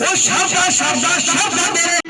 ও সাবধান সাবধান সাবধান